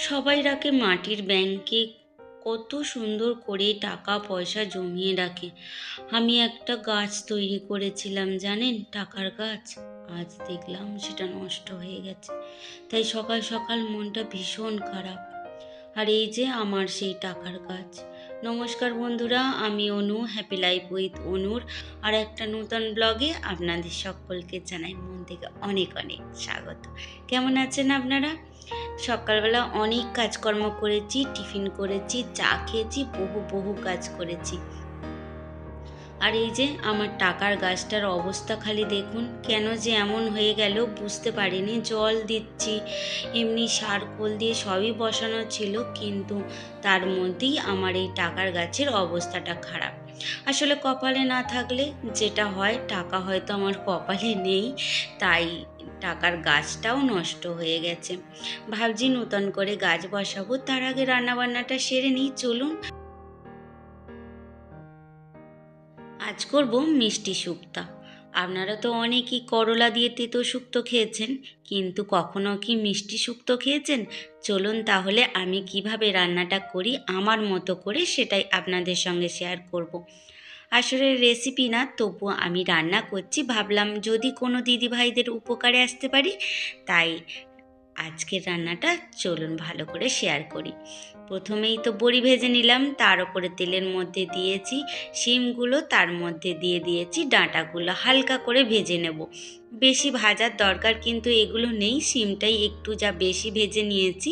সবাই রাখে মাটির ব্যাংকে। কত সুন্দর করে টাকা পয়সা জমিয়ে রাখে। আমি একটা গাছ তৈরি করেছিলাম, জানেন? টাকার গাছ। আজ দেখলাম সেটা নষ্ট হয়ে গেছে। তাই সকাল সকাল মনটা ভীষণ খারাপ। আর এই যে আমার সেই টাকার গাছ। নমস্কার বন্ধুরা, আমি অনু হ্যাপি লাইফ উইথ অনুর। আর একটা নতুন ব্লগে আপনাদের সকলকে জানাই মন থেকে অনেক অনেক স্বাগত। কেমন আছেন আপনারা? সকালবেলা অনেক কাজকর্ম করেছি, টিফিন করেছি, চা খেয়েছি, বহু বহু কাজ করেছি। আর এই যে আমার টাকার গাছটার অবস্থা খালি দেখুন, কেন যে এমন হয়ে গেল বুঝতে পারিনি। জল দিচ্ছি, এমনি সার খোল দিয়ে সবই বসানো ছিল, কিন্তু তার মধ্যেই আমার এই টাকার গাছের অবস্থাটা খারাপ। আসলে কপালে না থাকলে যেটা হয়, টাকা হয়তো আমার কপালে নেই, তাই টাকার গাছটাও নষ্ট হয়ে গেছে। ভাবছি নূতন করে গাছ বসাবো, তার আগে রান্নাবান্নাটা সেরে নিই, চলুন। আজ করব মিষ্টি শুক্তা। আপনারা তো অনেকেই করলা দিয়ে তেতো শুক্তো খেয়েছেন, কিন্তু কখনো কি মিষ্টি শুক্তো খেয়েছেন? চলুন তাহলে আমি কীভাবে রান্নাটা করি, আমার মতো করে সেটাই আপনাদের সঙ্গে শেয়ার করব। আসলে রেসিপি না, তবু আমি রান্না করছি। ভাবলাম যদি কোনো দিদিভাইদের উপকারে আসতে পারি, তাই আজকের রান্নাটা চলুন ভালো করে শেয়ার করি। প্রথমেই তো বড়ি ভেজে নিলাম, তার উপরে তেলের মধ্যে দিয়েছি শিমগুলো, তার মধ্যে দিয়ে দিয়েছি ডাঁটাগুলো, হালকা করে ভেজে নেব। বেশি ভাজার দরকার কিন্তু এগুলো নেই, শিমটাই একটু যা বেশি ভেজে নিয়েছি।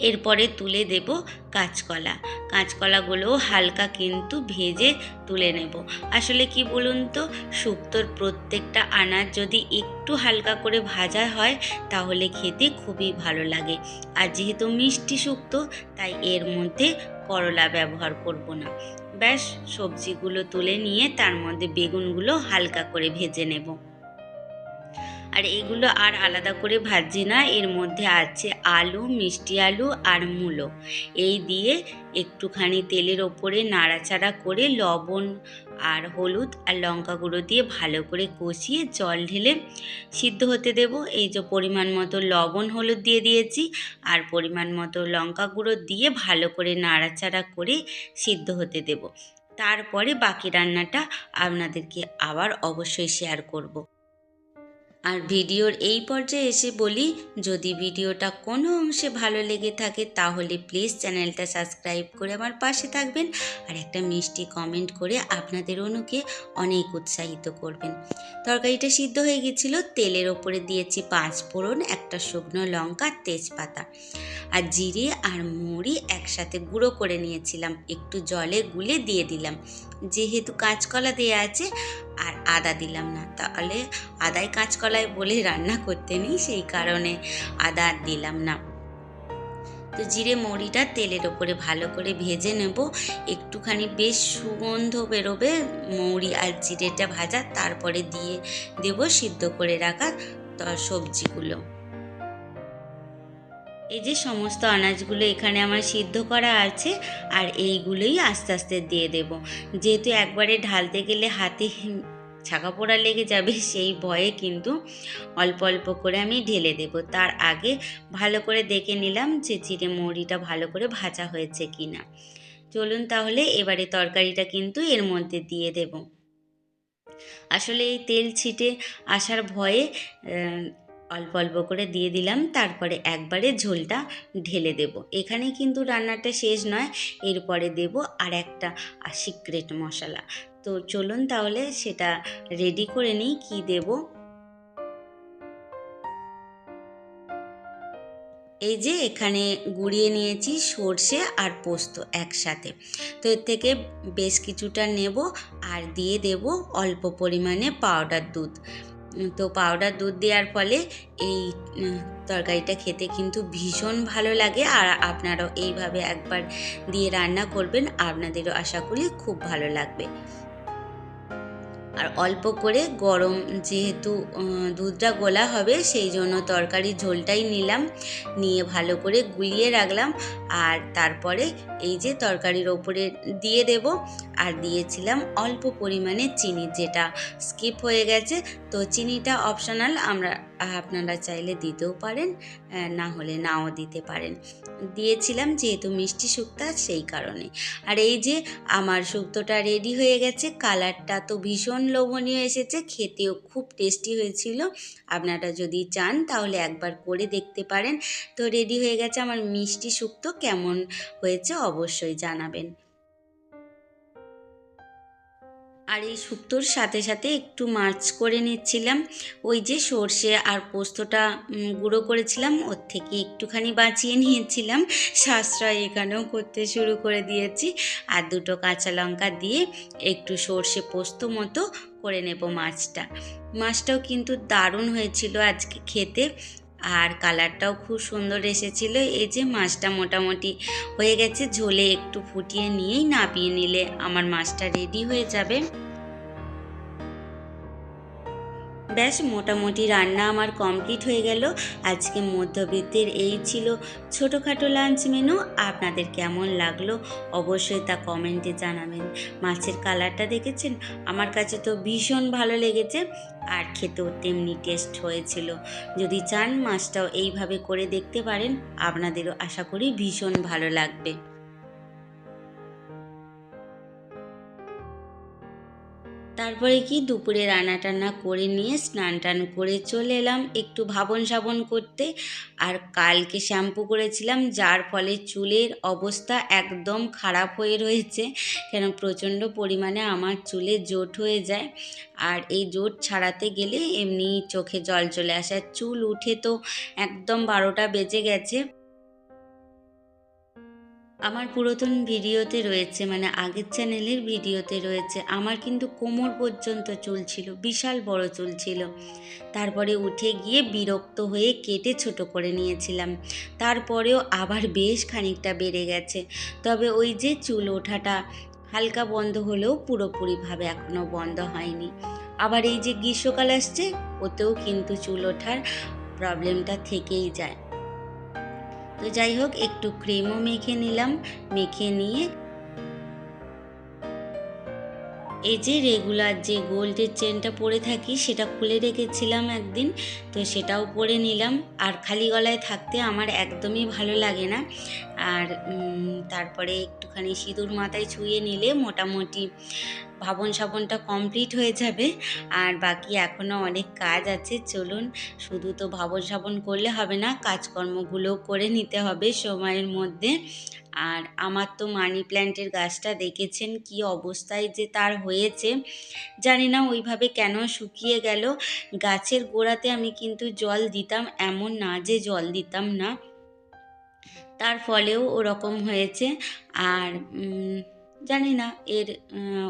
এরপরে তুলে দেব কাঁচকলা। কাঁচকলাগুলো হালকা কিন্তু ভেজে তুলে নেব। আসলে কি বলুন তো, শুক্তোর প্রত্যেকটা আনাজ যদি একটু হালকা করে ভাজা হয়, তাহলে খেতে খুবই ভালো লাগে। আর যেহেতু মিষ্টি শুক্তো, তাই এর মধ্যে করলা ব্যবহার করব না। ব্যাস, সবজিগুলো তুলে নিয়ে তার মধ্যে বেগুনগুলো হালকা করে ভেজে নেব। আর এগুলো আর আলাদা করে ভাজি না, এর মধ্যে আছে আলু, মিষ্টি আলু আর মূলো। এই দিয়ে একটুখানি তেলের ওপরে নাড়াচাড়া করে লবণ আর হলুদ আর লঙ্কা গুঁড়ো দিয়ে ভালো করে কষিয়ে জল ঢেলে সিদ্ধ হতে দেব। এই যে পরিমাণ মতো লবণ হলুদ দিয়ে দিয়েছি আর পরিমাণ মতো লঙ্কা গুঁড়ো দিয়ে ভালো করে নাড়াচাড়া করে সিদ্ধ হতে দেব। তারপরে বাকি রান্নাটা আপনাদেরকে আবার অবশ্যই শেয়ার করব। আর ভিডিওর এই পর্যায়ে এসে বলি, যদি ভিডিওটা কোনো অংশে ভালো লেগে থাকে, তাহলে প্লিজ চ্যানেলটা সাবস্ক্রাইব করে আমার পাশে থাকবেন আর একটা মিষ্টি কমেন্ট করে আপনাদের অনুকে অনেক উৎসাহিত করবেন। তরকারিটা সিদ্ধ হয়ে গেছিল, তেলের ওপরে দিয়েছি পাঁচ ফোড়ন, একটা শুকনো লঙ্কা, তেজপাতা আর জিরে আর মুড়ি একসাথে গুঁড়ো করে নিয়েছিলাম। একটু জলে গুলে দিয়ে দিলাম। যেহেতু কাঁচকলা দেওয়া আছে আর আদা দিলাম না। তাহলে আদায় কাঁচকলায় বলে রান্না করতে নেই, সেই কারণে আদা আর দিলাম না। তো জিরে মৌরিটা তেলের ওপরে ভালো করে ভেজে নেব। একটুখানি বেশ সুগন্ধ বেরোবে, মৌরি আর জিরেটা ভাজা, তারপরে দিয়ে দেব সিদ্ধ করে রাখা সবজিগুলো। এই যে সমস্ত আনাজগুলো এখানে আমার সিদ্ধ করা আছে, আর এইগুলোই আস্তে আস্তে দিয়ে দেব। যেহেতু একবারে ঢালতে গেলে হাতে ছাকা পোড়া লেগে যাবে, সেই ভয়ে কিন্তু অল্প অল্প করে আমি ঢেলে দেব। তার আগে ভালো করে দেখে নিলাম যে জিরে মৌরিটা ভালো করে ভাজা হয়েছে কি না চলুন তাহলে এবারে তরকারিটা কিন্তু এর মধ্যে দিয়ে দেব। আসলে এই তেল ছিটে আসার ভয়ে অল্প অল্প করে দিয়ে দিলাম, তারপরে একবারে ঝোলটা ঢেলে দেব। এখানে কিন্তু রান্নাটা শেষ নয়, এরপরে দেব আর একটা সিক্রেট মশলা। তো চলুন তাহলে সেটা রেডি করে নিই, কী দেব? এই যে এখানে গুঁড়িয়ে নিয়েছি সর্ষে আর পোস্ত একসাথে। তো এর থেকে বেশ কিছুটা নেব আর দিয়ে দেব অল্প পরিমাণে পাউডার দুধ। তো পাউডার দুধ দেওয়ার ফলে এই তরকারিটা খেতে কিন্তু ভীষণ ভালো লাগে। আর আপনারাও এইভাবে একবার দিয়ে রান্না করবেন, আপনাদেরও আশা করি খুব ভালো লাগবে। আর অল্প করে গরম যেহেতু দুধটা গোলা হবে, সেই জন্য তরকারি ঝোলটাই নিলাম। নিয়ে ভালো করে গুলিয়ে রাখলাম। আর তারপরে এই যে তরকারির ওপরে দিয়ে দেব। আর দিয়েছিলাম অল্প পরিমাণে চিনি, যেটা স্কিপ হয়ে গেছে। তো চিনিটা অপশনাল, আমরা, আপনারা চাইলে দিতেও পারেন না হলে নাও দিতে পারেন। দিয়েছিলাম যেহেতু মিষ্টি শুক্তা, সেই কারণে। আর এই যে আমার শুক্তোটা রেডি হয়ে গেছে কালারটা তো ভীষণ লোভনীয় এসেছে, খেতেও খুব টেস্টি হয়েছিল। আপনারা যদি চান তাহলে একবার করে দেখতে পারেন। তো রেডি হয়ে গেছে আমার মিষ্টি শুক্তো। কেমন হয়েছে অবশ্যই জানাবেন। আর এই শুক্তোর সাথে সাথে একটু মাছ করে নিচ্ছিলাম। ওই যে সর্ষে আর পোস্তটা গুঁড়ো করেছিলাম, ওর থেকে একটুখানি বাঁচিয়ে নিয়েছিলাম। সাশ্রয় এখানেও করতে শুরু করে দিয়েছি। আর দুটো কাঁচা লঙ্কা দিয়ে একটু সর্ষে পোস্ত মতো করে নেব মাছটা। মাছটাও কিন্তু দারুণ হয়েছিল আজকে খেতে। আর কালারটাও খুব সুন্দর এসেছিল। এই যে মাছটা মোটামুটি হয়ে গেছে, ঝোলে একটু ফুটিয়ে নিয়েই নাপিয়ে নিলে আমার মাছটা রেডি হয়ে যাবে। ব্যাস, মোটামুটি রান্না আমার কমপ্লিট হয়ে গেল। আজকে মধ্যবিত্তের এই ছিল ছোটোখাটো লাঞ্চ মেনু। আপনাদের কেমন লাগল অবশ্যই তা কমেন্টে জানাবেন। মাছের কালারটা দেখেছেন? আমার কাছে তো ভীষণ ভালো লেগেছে। আর খেতেও তেমনি টেস্ট হয়েছিল। যদি চান মাছটাও এইভাবে করে দেখতে পারেন, আপনাদেরও আশা করি ভীষণ ভালো লাগবে। তারপরে কি দুপুরে রান্না টান্না করে নিয়ে স্নান টান করে চলে এলাম একটু ভাবন সাবন করতে। আর কালকে শ্যাম্পু করেছিলাম, যার ফলে চুলের অবস্থা একদম খারাপ হয়ে রয়েছে, কেন প্রচণ্ড পরিমাণে আমার চুলে জোট হয়ে যায়। আর এই জোট ছাড়াতে গেলে এমনি চোখে জল চলে আসে। চুল উঠে তো একদম বারোটা বেজে গেছে। আমার পুরাতন ভিডিওতে রয়েছে মানে আগের চ্যানেলের ভিডিওতে রয়েছে, আমার কিন্তু কোমর পর্যন্ত চুল ছিল, বিশাল বড় চুল ছিল। তারপরে উঠে গিয়ে বিরক্ত হয়ে কেটে ছোট করে নিয়েছিলাম। তারপরেও আবার বেশ খানিকটা বেড়ে গেছে। তবে ওই যে চুল ওঠাটা হালকা বন্ধ হলেও পুরোপুরিভাবে এখনও বন্ধ হয়নি। আবার এই যে গ্রীষ্মকাল আসছে, ওতেও কিন্তু চুল ওঠার প্রবলেমটা থেকেই যায়। তো যাই হোক, একটু ক্রিমও মেখে নিলাম। মেখে নিয়ে এই যে রেগুলার যে গোল্ডের চেনটা পরে থাকি, সেটা খুলে রেখেছিলাম একদিন। তো সেটাও পরে নিলাম। আর খালি গলায় থাকতে আমার একদমই ভালো লাগে না। আর তারপরে একটুখানি সিঁদুর মাথায় ছুঁয়ে নিলে মোটামুটি ভাবন সাবনটা কমপ্লিট হয়ে যাবে। আর বাকি এখনও অনেক কাজ আছে, চলুন। শুধু তো ভাবন সাবন করলে হবে না, কাজকর্মগুলোও করে নিতে হবে সময়ের মধ্যে। আর আমার তো মানি প্ল্যান্টের গাছটা দেখেছেন কি অবস্থায় যে তার হয়েছে। জানি না ওইভাবে কেন শুকিয়ে গেল। গাছের গোড়াতে আমি কিন্তু জল দিতাম, এমন না যে জল দিতাম না। তার ফলেও ওরকম হয়েছে। আর জানি না এর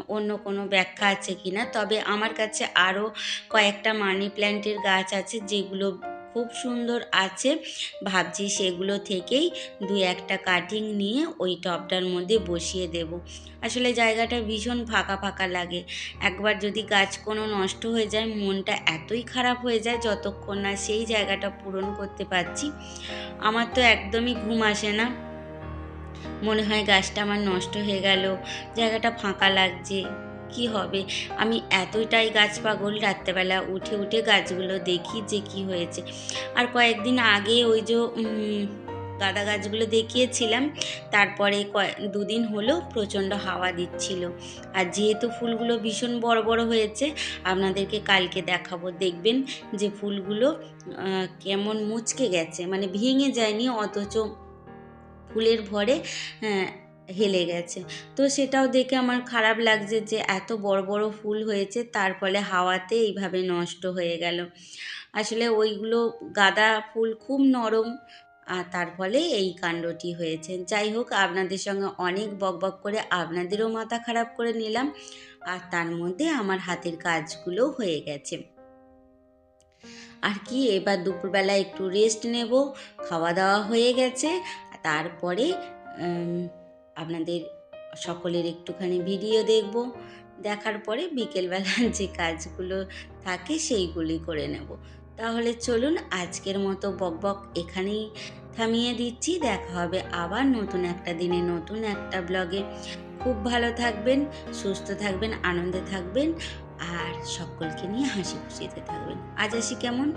অন্য কোনো ব্যাখ্যা আছে কি না তবে আমার কাছে আরও কয়েকটা মানি প্ল্যান্টের গাছ আছে যেগুলো খুব সুন্দর আছে। ভাবছি সেগুলো থেকেই দু একটা কাটিং নিয়ে ওই টবটার মধ্যে বসিয়ে দেব। আসলে জায়গাটা ভীষণ ফাঁকা ফাঁকা লাগে। একবার যদি গাছ কোনো নষ্ট হয়ে যায়, মনটা এতই খারাপ হয়ে যায় যতক্ষণ না সেই জায়গাটা পূরণ করতে পারছি। আমার তো একদমই ঘুম আসে না। মনে হয় গাছটা আমার নষ্ট হয়ে গেল, জায়গাটা ফাঁকা লাগছে, কি হবে? আমি এতটাই গাছ পাগল রাত্রেবেলা উঠে উঠে গাছগুলো দেখি যে কি হয়েছে। আর কয়েকদিন আগে ওই যে গাঁদা গাছগুলো দেখিয়েছিলাম, তারপরে দুদিন হলো প্রচণ্ড হাওয়া দিচ্ছিল। আর যেহেতু ফুলগুলো ভীষণ বড় বড় হয়েছে, আপনাদেরকে কালকে দেখাবো। দেখবেন যে ফুলগুলো কেমন মুচকে গেছে মানে ভেঙে যায়নি, অথচ ফুলের ভরে আহ, হেলে গেছে। তো সেটাও দেখে আমার খারাপ লাগছে যে এত বড় বড় ফুল হয়েছে তার ফলে হাওয়াতে এইভাবে নষ্ট হয়ে গেল। আসলে ওইগুলো গাঁদা ফুল খুব নরম আর তার ফলে এই কাণ্ডটি হয়েছে। যাই হোক আপনাদের সঙ্গে অনেক বকবক করে আপনাদেরও মাথা খারাপ করে নিলাম আর তার মধ্যে আমার হাতের কাজগুলো হয়ে গেছে। আর কি এবার দুপুরবেলা একটু রেস্ট নেব খাওয়া দাওয়া হয়ে গেছে তারপরে আপনাদের সকলের একটুখানি ভিডিও দেখব। দেখার পরে বিকেলবেলা যে কাজগুলো থাকে সেইগুলি করে নেব। তাহলে চলুন আজকের মতো বকবক এখানেই থামিয়ে দিচ্ছি। দেখা হবে আবার নতুন একটা দিনে, নতুন একটা ব্লগে। খুব ভালো থাকবেন, সুস্থ থাকবেন, আনন্দে থাকবেন, আর সকলকে নিয়ে হাসি খুশিতে থাকবেন। আজ আসি কেমন?